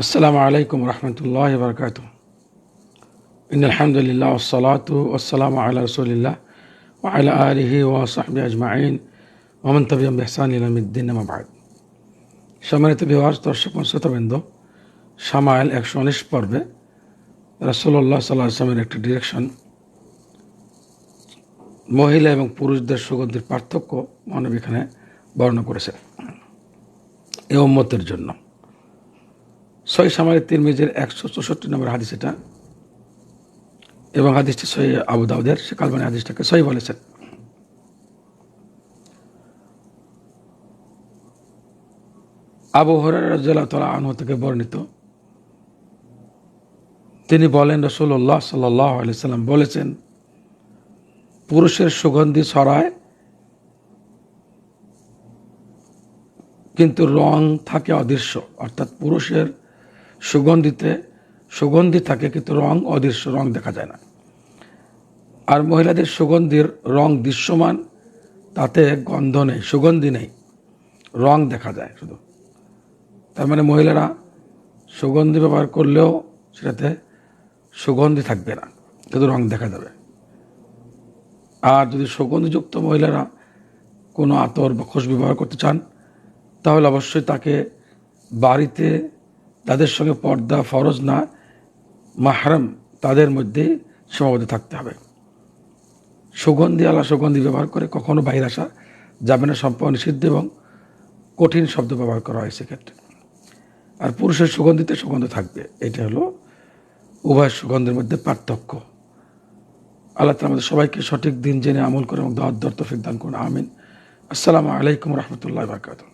আসসালামু আলাইকুম রহমতুল্লাহ বরকাত ইন আলহামদুলিল্লাহ ওসালাত ওসালাম আল্লাহ রসুলিল্লাহ ও আল্লাহ আলহি ও সাহবি আজমাইন। মোহাম্মদ তবিম বেহসান ইলামুদ্দিন আমাবাদ সম্মানিত বিহার দর্শক শ্রোতাবৃন্দ সামাইল একশো উনিশ পর্বে রাসোল্লা সাল্লাহ আসলামের একটি ডিরেকশন মহিলা এবং পুরুষদের সুগন্ধির পার্থক্য মানব এখানে বর্ণনা করেছে এ উম্মতের জন্য। সই সামারি তিরমিজের একশো চৌষট্টি নম্বর হাদিস এটা। এবং হাদিসটি সই আবু দাউদের, সে কালবানি হাদিসটাকে সই বলেছেন। আবু হরার রাজ্লাহ তালা আনহ থেকে বর্ণিত, তিনি বলেন রসুল্লাহ সাল্লাহ সাল্লাম বলেছেন, পুরুষের সুগন্ধি ছড়ায়, কিন্তু রং থাকে অদৃশ্য, অর্থাৎ পুরুষের সুগন্ধিতে, সুগন্ধি থাকে কিন্তু রং অদৃশ্য, রং দেখা যায় না। আর মহিলাদের সুগন্ধির রং দৃশ্যমান, তাতে গন্ধ নেই, সুগন্ধি নেই, রং দেখা যায় শুধু। তার মানে মহিলারা সুগন্ধি ব্যবহার করলেও সেটাতে সুগন্ধি থাকবে না, শুধু রং দেখা যাবে। আর যদি সুগন্ধিযুক্ত মহিলারা কোনো আতর বা খোশ ব্যবহার করতে চান, তাহলে অবশ্যই তাকে বাড়িতে তাদের সঙ্গে পর্দা ফরজ না, মাহরম তাদের মধ্যে সীমাবদ্ধ থাকতে হবে। সুগন্ধি আলা সুগন্ধি ব্যবহার করে কখনো বাইরে আসা যাবে না, সম্পূর্ণ নিষিদ্ধ এবং কঠিন শব্দ ব্যবহার করা হয় সেক্ষেত্রে। আর পুরুষের সুগন্ধিতে সুগন্ধ থাকবে, এটা হলো উভয় সুগন্ধের মধ্যে পার্থক্য। আল্লাহ তালা আমাদের সবাইকে সঠিক দিন জেনে আমল করে এবং দাওয়াত দর দান করুন, আমিন। আসসালামু আলাইকুম রহমতুল্লাহ বারকাতুহ।